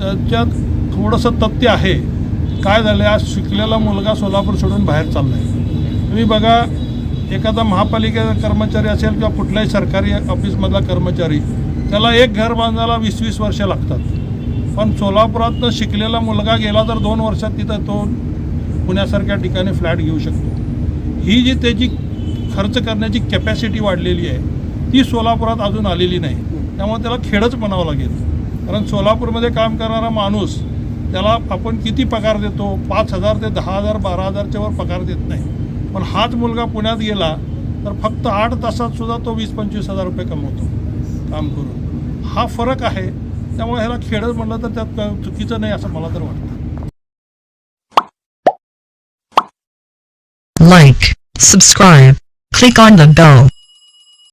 त्याच्यात थोडंसं तथ्य आहे. काय झालं आज शिकलेला मुलगा सोलापूर सोडून बाहेर चालला आहे तुम्ही बघा एखादा महापालिकेचा कर्मचारी असेल किंवा कुठल्याही सरकारी ऑफिसमधला कर्मचारी त्याला एक घर बांधायला वीस वीस वर्ष लागतात. पण सोलापुरातनं शिकलेला मुलगा गेला तर दोन वर्षात तिथं तो पुण्यासारख्या ठिकाणी फ्लॅट घेऊ शकतो. ही जी त्याची खर्च करण्याची कॅपॅसिटी वाढलेली आहे ती सोलापुरात अजून आलेली नाही. त्यामुळे त्याला खेडच म्हणावं लागेल. कारण सोलापूरमध्ये काम करणारा माणूस त्याला आपण किती पगार देतो? पाच हजार ते दहा हजार बारा हजारच्या वर पगार देत नाही. पण हाच मुलगा पुण्यात गेला तर फक्त आठ तासात सुद्धा तो वीस पंचवीस हजार रुपये कमवतो काम करून. हा फरक आहे. त्यामुळे ह्याला खेडच म्हटलं तर त्यात चुकीचं नाही असं मला तर वाटतं. Like subscribe click on the bell.